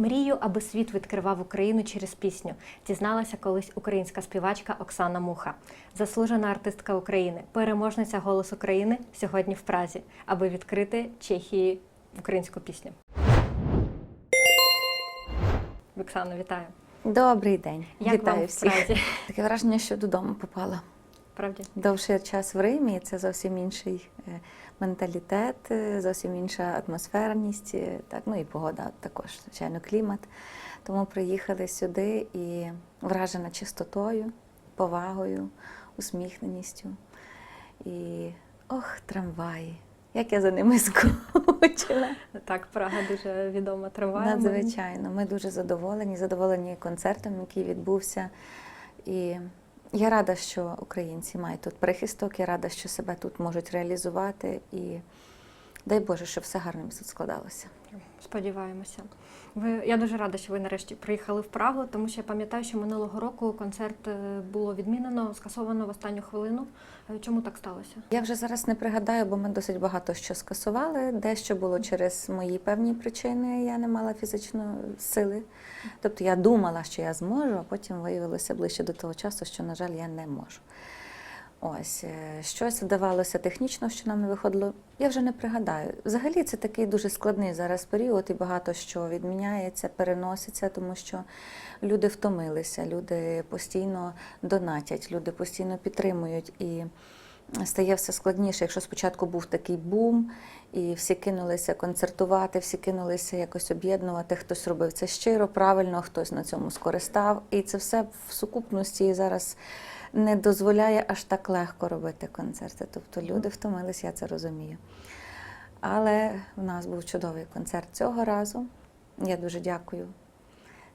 Мрію, аби світ відкривав Україну через пісню, дізналася колись українська співачка Оксана Муха, заслужена артистка України, переможниця «Голос України» сьогодні в Празі, аби відкрити Чехії українську пісню. Оксано, вітаю. Добрий день. Як Вітаю вам в. Празі? Таке враження, що додому попала. Правді? Довший час в Римі, і це зовсім інший е, менталітет, е, зовсім інша атмосферність, е, так, ну і погода також, звичайно, клімат. Тому приїхали сюди і вражена чистотою, повагою, усміхненістю. І ох, трамваї! Як я за ними скучила. Так, Прага дуже відома трамваями. Надзвичайно, ми дуже задоволені, задоволені концертом, який відбувся. І я рада, що українці мають тут прихисток, я рада, що себе тут можуть реалізувати. І дай Боже, щоб все гарно тут складалося. Сподіваємося. Ви я дуже рада, що ви нарешті приїхали в Прагу, тому що я пам'ятаю, що минулого року концерт е, було відмінено, скасовано в останню хвилину. Е, Чому так сталося? Я вже зараз не пригадаю, бо ми досить багато що скасували. Дещо було через мої певні причини. Я не мала фізичної сили. Тобто я думала, що я зможу, а потім виявилося ближче до того часу, що, на жаль, я не можу. Ось е, щось вдавалося технічно, що нам не виходило. Я вже не пригадаю. Взагалі це такий дуже складний зараз період, і багато що відміняється, переноситься, тому що люди втомилися, люди постійно донатять, люди постійно підтримують і стає все складніше. Якщо спочатку був такий бум, і всі кинулися концертувати, всі кинулися якось об'єднувати. Хтось робив це щиро, правильно, хтось на цьому скористав. І це все в сукупності зараз не дозволяє аж так легко робити концерти. Тобто люди втомилися, я це розумію. Але в нас був чудовий концерт цього разу. Я дуже дякую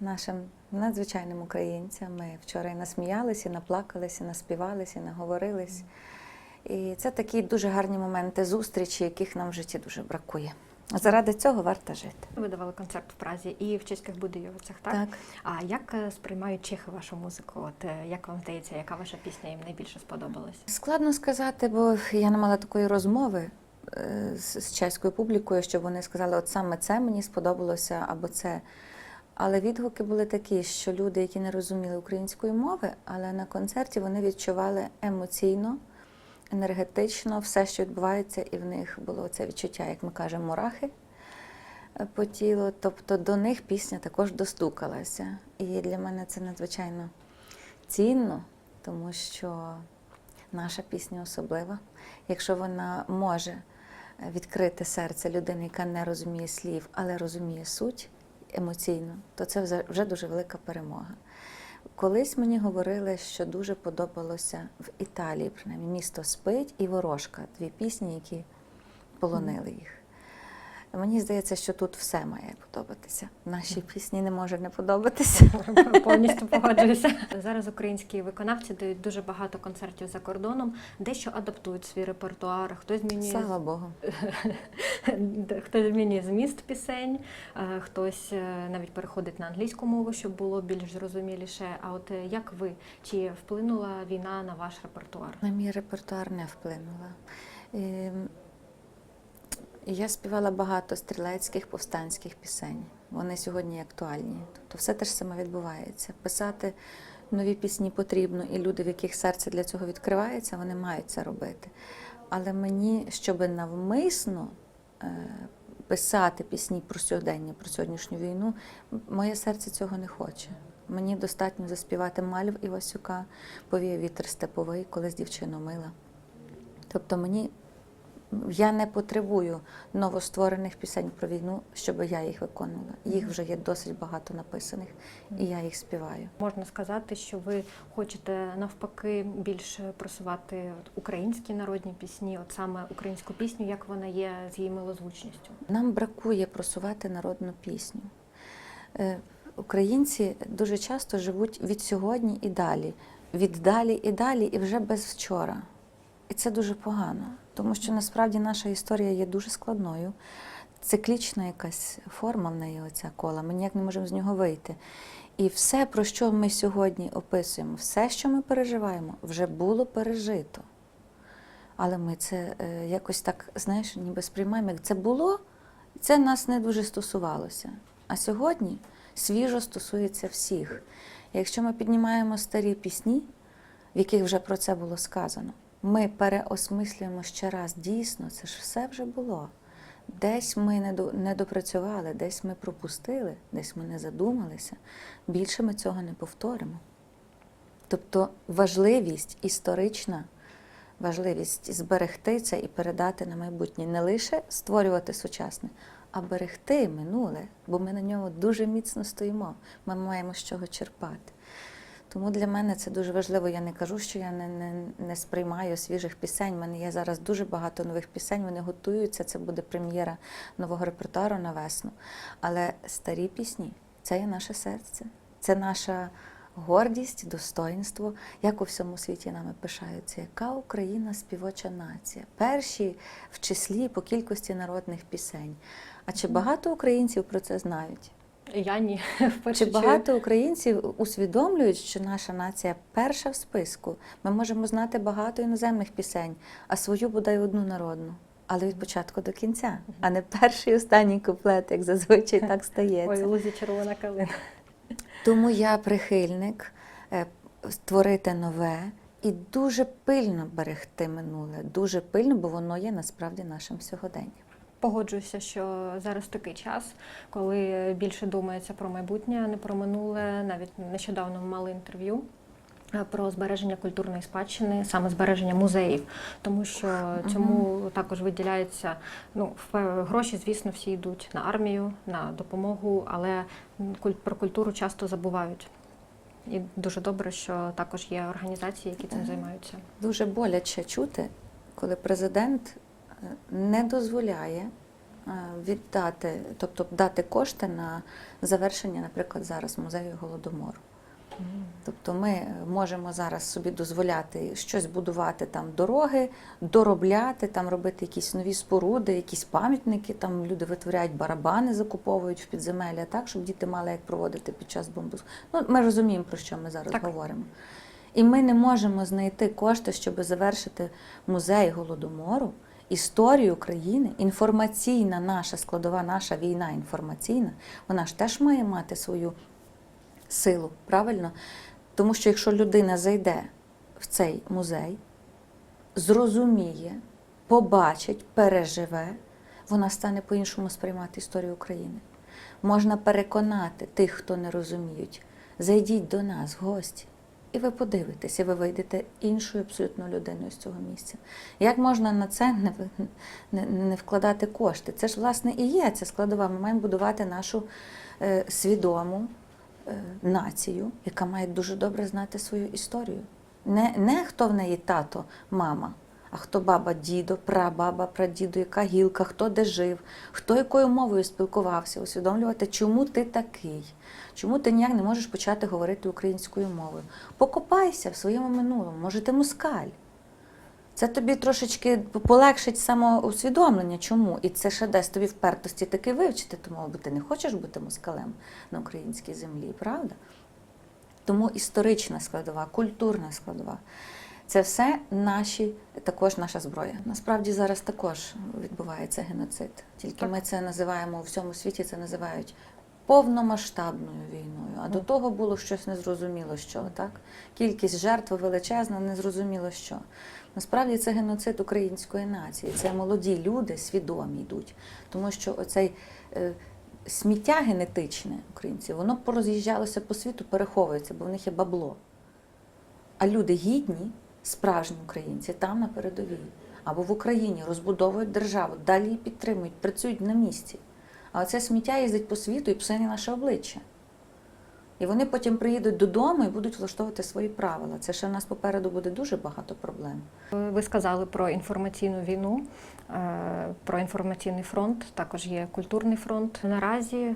нашим надзвичайним українцям. Ми вчора і насміялися, і наплакалися, і наспівалися, і наговорились. І це такі дуже гарні моменти зустрічі, яких нам в житті дуже бракує. Заради цього варто жити. Ви давали концерт в Празі і в чеських Будойовицях, так? Так. А як е, сприймають чехи вашу музику? От е, як вам здається, яка ваша пісня їм найбільше сподобалась? Складно сказати, бо я не мала такої розмови е, з чеською публікою, щоб вони сказали, от саме це мені сподобалося або це. Але відгуки були такі, що люди, які не розуміли української мови, але на концерті вони відчували емоційно, енергетично все, що відбувається, і в них було це відчуття, як ми кажемо, мурахи по тілу. Тобто до них пісня також достукалася. І для мене це надзвичайно цінно, тому що наша пісня особлива. Якщо вона може відкрити серце людини, яка не розуміє слів, але розуміє суть емоційно, то це вже дуже велика перемога. Колись мені говорили, що дуже подобалося в Італії, принаймні місто спить і ворожка дві пісні, які полонили їх. Мені здається, що тут все має подобатися. Нашій пісні не може не подобатися. Повністю погоджуюся. Зараз українські виконавці дають дуже багато концертів за кордоном, дещо адаптують свій репертуар, хтось змінює Слава Богу. хтось змінює зміст пісень, е, хтось е, навіть переходить на англійську мову, щоб було більш зрозуміліше. А от е, як ви чи вплинула війна на ваш репертуар? На мій репертуар не вплинула. Я співала багато стрілецьких повстанських пісень. Вони сьогодні актуальні. Тобто все те ж саме відбувається. Писати нові пісні потрібно, і люди, в яких серце для цього відкривається, вони мають це робити. Але мені, щоб навмисно е, писати пісні про сьогодення, про сьогоднішню війну, моє серце цього не хоче. Мені достатньо заспівати Мальв Івасюка, повіє вітер степовий, колись дівчину мила. Тобто мені я не потребую новостворених пісень про війну, щоб я їх виконувала. Їх вже є досить багато написаних, і я їх співаю. Можна сказати, що ви хочете навпаки більше просувати українські народні пісні, от саме українську пісню, як вона є з її милозвучністю. Нам бракує просувати народну пісню. Е, Українці дуже часто живуть від сьогодні і далі, від далі і далі, і вже без вчора. І це дуже погано, тому що насправді наша історія є дуже складною. Циклічна якась форма в неї, оця кола. Ми ніяк не можемо з нього вийти. І все, про що ми сьогодні описуємо, все, що ми переживаємо, вже було пережито. Але ми це е, якось так, знаєш, ніби сприймаємо. як Це було, це нас не дуже стосувалося. А сьогодні свіжо стосується всіх. Якщо ми піднімаємо старі пісні, в яких вже про це було сказано, ми переосмислюємо ще раз. Дійсно, це ж все вже було. Десь ми не допрацювали, десь ми пропустили, десь ми не задумалися. Більше ми цього не повторимо. Тобто важливість історична, важливість зберегти це і передати на майбутнє, не лише створювати сучасне, а берегти минуле, бо ми на ньому дуже міцно стоїмо. Ми маємо з чого черпати. Тому для мене це дуже важливо. Я не кажу, що я не, не, не сприймаю свіжих пісень. У мене є зараз дуже багато нових пісень, вони готуються. Це буде прем'єра нового репертуару на весну. Але старі пісні це є наше серце, це наша гордість, достоинство, як у всьому світі нами пишаються. Яка Україна співоча нація? Перші в числі по кількості народних пісень. А чи багато українців про це знають? Я ні, Чи багато українців усвідомлюють, що наша нація перша в списку? Ми можемо знати багато іноземних пісень, а свою бодай одну народну. Але від початку до кінця, а не перший і останній куплет, як зазвичай так стається. Ой, лузі червона калина. Тому я прихильник е, створити нове і дуже пильно берегти минуле, дуже пильно, бо воно є насправді нашим сьогоденням. Погоджуюся, що зараз такий час, коли більше думається про майбутнє, а не про минуле. Навіть нещодавно ми мали інтерв'ю е, про збереження культурної спадщини, саме збереження музеїв, тому що цьому також виділяється ну гроші, звісно, всі йдуть на армію, на допомогу, але про культуру часто забувають. І дуже добре, що також є організації, які цим займаються. Дуже боляче чути, коли президент е, не дозволяє е, віддати, тобто дати кошти на завершення, наприклад, зараз музею голодомору. Тобто ми можемо зараз собі дозволяти щось будувати там дороги, доробляти, там робити якісь нові споруди, якісь пам'ятники. Там люди витворяють барабани, закуповують в підземелля, так щоб діти мали як проводити під час бомбу. Ну, ми розуміємо, про що ми зараз Так. говоримо. І ми не можемо знайти кошти, щоб завершити музей голодомору, історію України, інформаційна наша складова, наша війна інформаційна, вона ж теж має мати свою силу, правильно? Тому що якщо людина зайде в цей музей, зрозуміє, побачить, переживе, вона стане по-іншому сприймати історію України. Можна переконати тих, хто не розуміють, зайдіть до нас гості. І ви подивитеся, ви вийдете іншою абсолютно людиною з цього місця. Як можна на це не, не, не вкладати кошти? Це ж, власне, і є ця складова. Ми маємо будувати нашу е, свідому е, націю, яка має дуже добре знати свою історію. Не, не хто в неї тато, мама, а хто баба, дідо, прабаба, прадіду, яка гілка, хто де жив, хто якою мовою спілкувався, усвідомлювати, чому ти такий, чому ти ніяк не можеш почати говорити українською мовою. Покопайся в своєму минулому, може ти москаль. Це тобі трошечки полегшить самоусвідомлення. Чому? І це ще дасть тобі впертості таки вивчити ту мову, бо ти не хочеш бути москалем на українській землі, правда? Тому історична складова, культурна складова. Це все наші, також наша зброя. Насправді зараз також відбувається геноцид. Тільки Так. ми це називаємо у всьому світі, це називають повномасштабною війною. А до того було щось незрозуміло, що так. Кількість жертв величезна, незрозуміло що. Насправді це геноцид української нації. Це молоді люди, свідомі йдуть. Тому що оцей е, сміття генетичне українців, воно пороз'їжджалося по світу, переховується, бо в них є бабло. А люди гідні, справжні українці, там на передовій. Або в Україні розбудовують державу, далі її підтримують, працюють на місці. А оце сміття їздить по світу і псує наше обличчя. І вони потім приїдуть додому і будуть влаштовувати свої правила. Це ще в нас попереду буде дуже багато проблем. Ви сказали про інформаційну війну, е, про інформаційний фронт. Також є культурний фронт. Наразі е,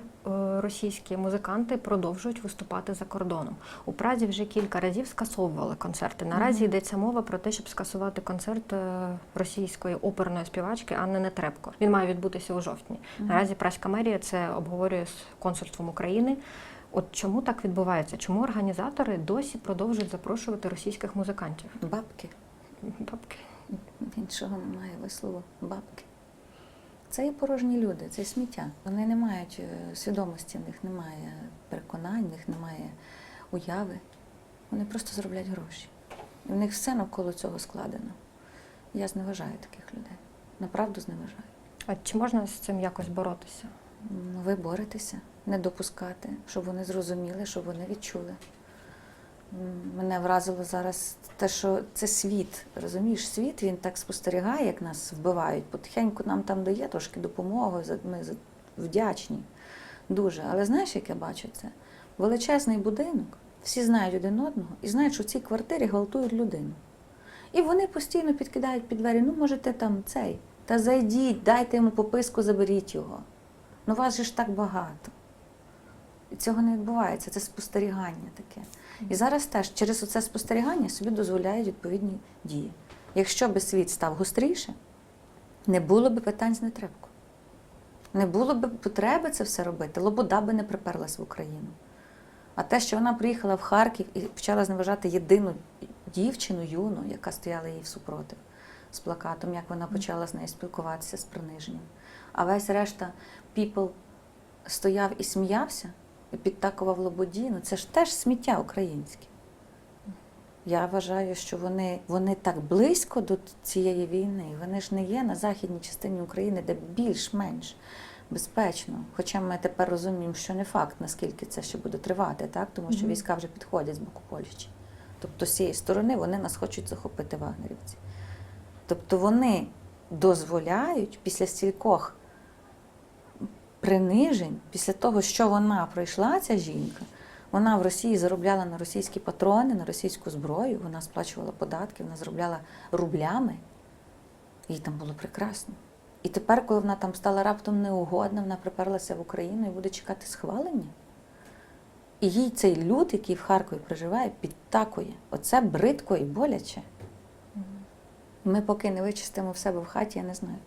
російські музиканти продовжують виступати за кордоном. У Празі вже кілька разів скасовували концерти. Наразі йдеться мова про те, щоб скасувати концерт е, російської оперної співачки Анни Нетребко. Він має відбутися у жовтні. Наразі Празька мерія це обговорює з консульством України. От чому так відбувається? Чому організатори досі продовжують запрошувати російських музикантів? Бабки. Бабки. Іншого немає вислову. Бабки. Це є порожні люди, це сміття. Вони не мають е, свідомості, в них немає переконань, в них немає уяви. Вони просто заробляють гроші. І в них все навколо цього складено. Я зневажаю таких людей. Направду зневажаю. А чи можна з цим якось боротися? Ну, Ви боретеся, не допускати, щоб вони зрозуміли, щоб вони відчули. Мене вразило зараз те, що це світ. Розумієш, світ він так спостерігає, як нас вбивають. Потихеньку нам там дає трошки допомоги, ми вдячні. Дуже. Але знаєш, як я бачу це? Величезний будинок, всі знають один одного і знають, що в цій квартирі гвалтують людину. І вони постійно підкидають під двері, ну, можете там цей. Та зайдіть, дайте йому пописку, заберіть його. Ну вас же ж так багато. І цього не відбувається, це спостерігання таке. І зараз теж через оце спостерігання собі дозволяють відповідні дії. Якщо би світ став гостріше, не було б питань з нетребку. Не було б потреби це все робити, лобода би не приперлась в Україну. А те, що вона приїхала в Харків і почала зневажати єдину дівчину, юну, яка стояла їй всупротив з плакатом, як вона почала з нею спілкуватися з приниженням. А весь решта people стояв і сміявся, підтакував лободі. Ну це ж теж сміття українське. Я вважаю, що вони, вони так близько до цієї війни, вони ж не є на західній частині України, де більш-менш безпечно. Хоча ми тепер розуміємо, що не факт, наскільки це ще буде тривати, так? тому що війська вже підходять з боку Польщі. Тобто з цієї сторони вони нас хочуть захопити вагнерівці. Тобто вони дозволяють після стількох принижень, після того, що вона пройшла, ця жінка, вона в Росії заробляла на російські патрони, на російську зброю, вона сплачувала податки, вона заробляла рублями. Їй там було прекрасно. І тепер, коли вона там стала раптом неугодна, вона приперлася в Україну і буде чекати схвалення. І їй цей люд, який в Харкові проживає, підтакує. Оце бридко і боляче. Ми поки не вичистимо в себе в хаті, я не знаю,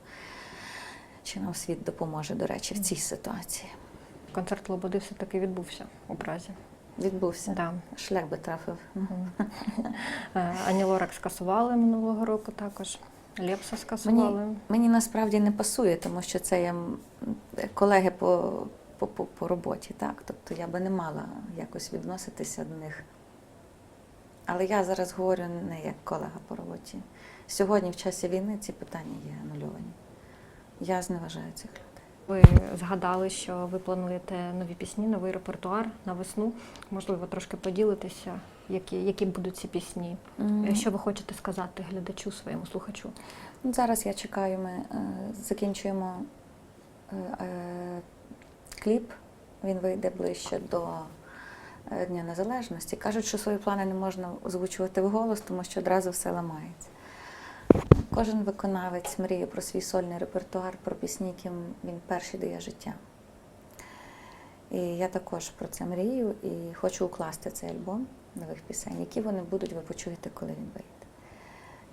чи нам світ допоможе, до речі, в цій ситуації. Концерт Лободи все-таки відбувся у Празі. Відбувся. Да. Шлях би трафив. Мгм. Е, Ані Лорак скасували минулого року також. Лепса скасували. Мені насправді не пасує, тому що це є колеги по, по, по, по роботі, так? Тобто я би не мала якось відноситися до них. Але я зараз говорю не як колега по роботі. Сьогодні, в часі війни, ці питання є анульовані. Я зневажаю цих людей. Ви згадали, що ви плануєте нові пісні, новий репертуар на весну. Можливо, трошки поділитися, які, які будуть ці пісні. Е, Що ви хочете сказати глядачу, своєму слухачу? Ну, Зараз я чекаю, ми е, закінчуємо е, е, кліп. Він вийде ближче до е, Дня Незалежності. Кажуть, що свої плани не можна озвучувати вголос, тому що одразу все ламається. Кожен виконавець мріє про свій сольний репертуар, про пісні, яким він перший дає життя. І я також про це мрію і хочу укласти цей альбом нових пісень, які вони будуть, ви почуєте, коли він вийде.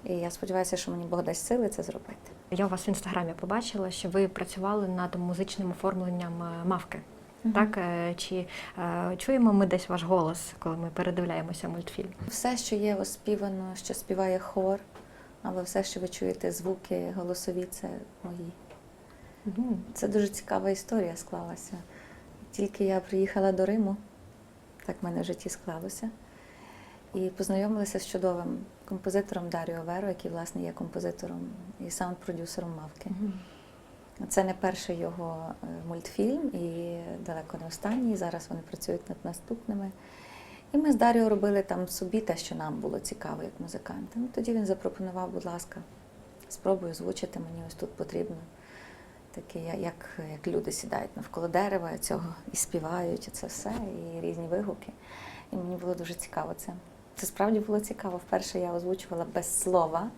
І я сподіваюся, що мені Бог дасть сили це зробити. Я у вас в інстаграмі побачила, що ви працювали над музичним оформленням е, мавки. Так, е, чи е, чуємо ми десь ваш голос, коли ми передивляємося мультфільм? Все, що є оспівано, що співає хор, або все, що ви чуєте, звуки голосові, це мої. Це дуже цікава історія склалася. Тільки я приїхала до Риму, так в мене в житті склалося, і познайомилася з чудовим композитором Даріо Веро, який, власне, є композитором і саунд-продюсером Мавки. Це не перший його е, мультфільм і далеко не останній. Зараз вони працюють над наступними. І ми з Даріо робили там собі те, що нам було цікаво, як музиканти. Ну, тоді він запропонував, будь ласка, спробуй озвучити, мені ось тут потрібно. Таке, як, як люди сідають навколо дерева цього і співають, і це все, і різні вигуки. І мені було дуже цікаво це. Це справді було цікаво. Вперше я озвучувала без слова,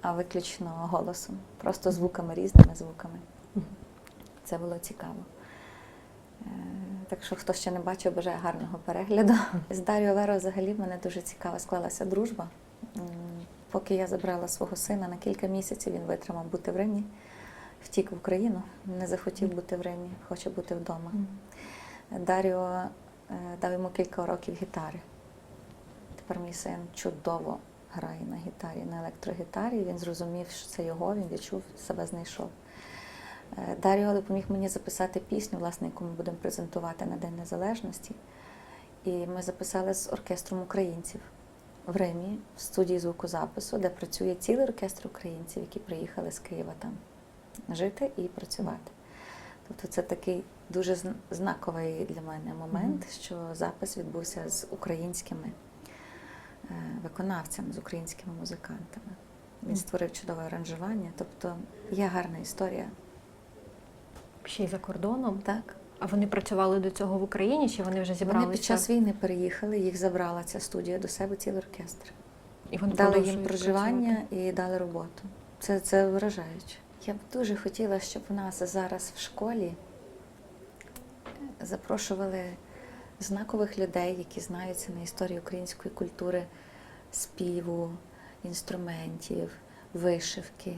а виключно голосом, просто звуками, різними звуками. Це було цікаво. Е, Так що, хто ще не бачив, бажаю гарного перегляду. З Даріо Веро взагалі в мене дуже цікава склалася дружба. Поки я забрала свого сина на кілька місяців, він витримав бути в Римі, втік в Україну, не захотів бути в Римі, хоче бути вдома. Даріо е, дав йому кілька уроків гітари. Тепер мій син чудово грає на гітарі, на електрогітарі. Він зрозумів, що це його, він відчув, себе знайшов. Е, Даріо допоміг мені записати пісню, власне, яку ми будемо презентувати на День Незалежності. І ми записали з оркестром українців в Римі, в студії звукозапису, де працює цілий оркестр українців, які приїхали з Києва там жити і працювати. Тобто це такий дуже зн- знаковий для мене момент, що запис відбувся з українськими е, виконавцями, з українськими музикантами. Він створив чудове аранжування. Тобто є гарна історія. Ще й за кордоном. Так. А вони працювали до цього в Україні, чи вони вже зібралися? Вони під час війни переїхали, їх забрала ця студія до себе цілий оркестр. і вони Дали їм проживання працювати? і дали роботу. Це, це вражаюче. Я б дуже хотіла, щоб у нас зараз в школі запрошували знакових людей, які знаються на історії української культури, співу, інструментів, вишивки.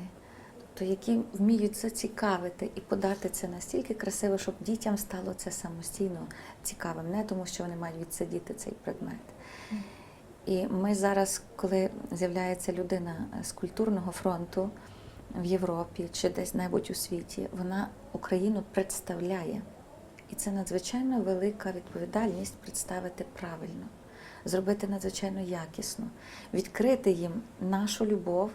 Тобто, які вміють зацікавити і подати це настільки красиво, щоб дітям стало це самостійно цікавим, не тому, що вони мають відсидіти цей предмет. І ми зараз, коли з'являється людина з культурного фронту в Європі чи десь небудь у світі, вона Україну представляє. І це надзвичайно велика відповідальність представити правильно, зробити надзвичайно якісно, відкрити їм нашу любов,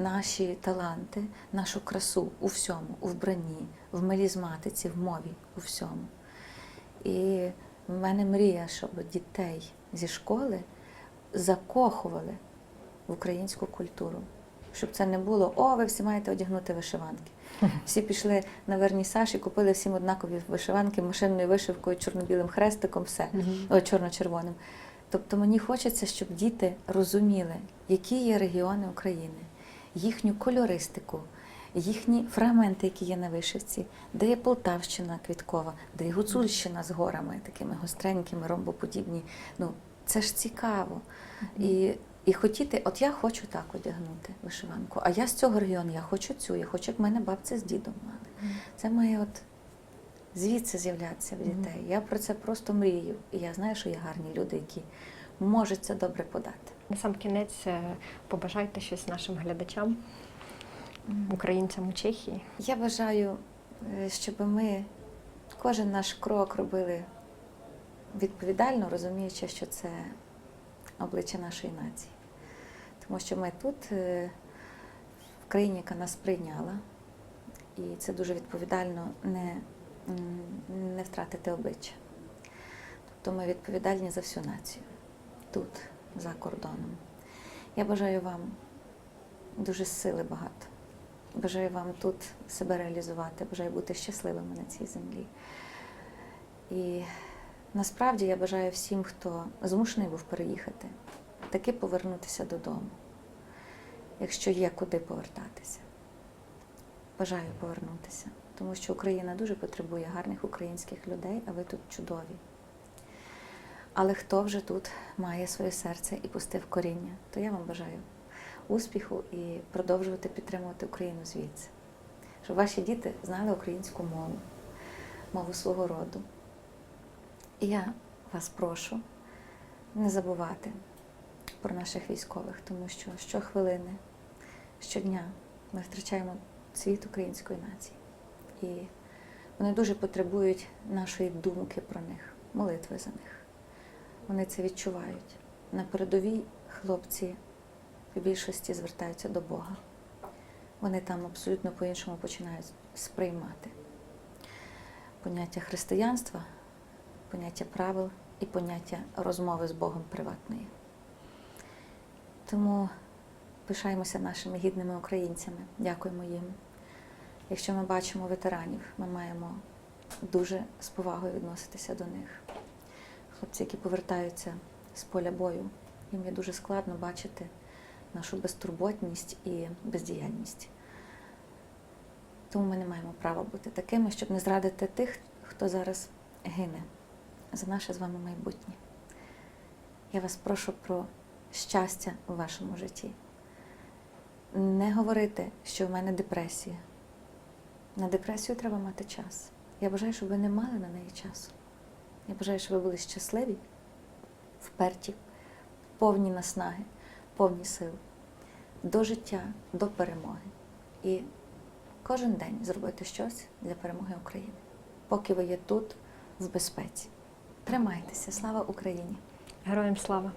наші таланти, нашу красу у всьому, у вбранні, в мелізматиці, в мові, у всьому. І в мене мрія, щоб дітей зі школи закохували в українську культуру. Щоб це не було, о, ви всі маєте одягнути вишиванки. Всі пішли на вернісаж і купили всім однакові вишиванки машинною вишивкою, чорно-білим хрестиком, все. Ой, чорно-червоним. Тобто мені хочеться, щоб діти розуміли, які є регіони України, їхню кольористику, їхні фрагменти, які є на вишивці, де є Полтавщина квіткова, де є Гуцульщина з горами, такими гостренькими, ромбоподібні. Ну, це ж цікаво. І, і хотіти, от я хочу так одягнути вишиванку, а я з цього регіону, я хочу цю, я хочу, як в мене бабця з дідом мали. Це має от звідси з'являтися в дітей. Я про це просто мрію. І я знаю, що є гарні люди, які можуть це добре подати. На сам кінець е, побажайте щось нашим глядачам, українцям у Чехії. Я бажаю, е, щоб ми кожен наш крок робили відповідально, розуміючи, що це обличчя нашої нації. Тому що ми тут, е, в країні, яка нас прийняла, і це дуже відповідально не, не втратити обличчя. Тобто ми відповідальні за всю націю тут, за кордоном. Я бажаю вам дуже сили багато. Бажаю вам тут себе реалізувати, бажаю бути щасливими на цій землі. І насправді я бажаю всім, хто змушений був переїхати, таки повернутися додому, якщо є куди повертатися. Бажаю повернутися, тому що Україна дуже потребує гарних українських людей, а ви тут чудові. Але хто вже тут має своє серце і пустив коріння, то я вам бажаю успіху і продовжувати підтримувати Україну звідси. Щоб ваші діти знали українську мову, мову свого роду. І я вас прошу не забувати про наших військових, тому що щохвилини, щодня ми втрачаємо цвіт української нації. І вони дуже потребують нашої думки про них, молитви за них. Вони це відчувають. На передовій хлопці в більшості звертаються до Бога. Вони там абсолютно по-іншому починають сприймати поняття християнства, поняття правил і поняття розмови з Богом приватної. Тому пишаємося нашими гідними українцями, дякуємо їм. Якщо ми бачимо ветеранів, ми маємо дуже з повагою відноситися до них. Хлопці, які повертаються з поля бою, їм є дуже складно бачити нашу безтурботність і бездіяльність. Тому ми не маємо права бути такими, щоб не зрадити тих, хто зараз гине за наше з вами майбутнє. Я вас прошу про щастя у вашому житті. Не говорити, що в мене депресія. На депресію треба мати час. Я бажаю, щоб ви не мали на неї часу. Я бажаю, щоб ви були щасливі, вперті, повні наснаги, повні сил до життя, до перемоги. І кожен день зробити щось для перемоги України, поки ви є тут в безпеці. Тримайтеся, слава Україні! Героям слава!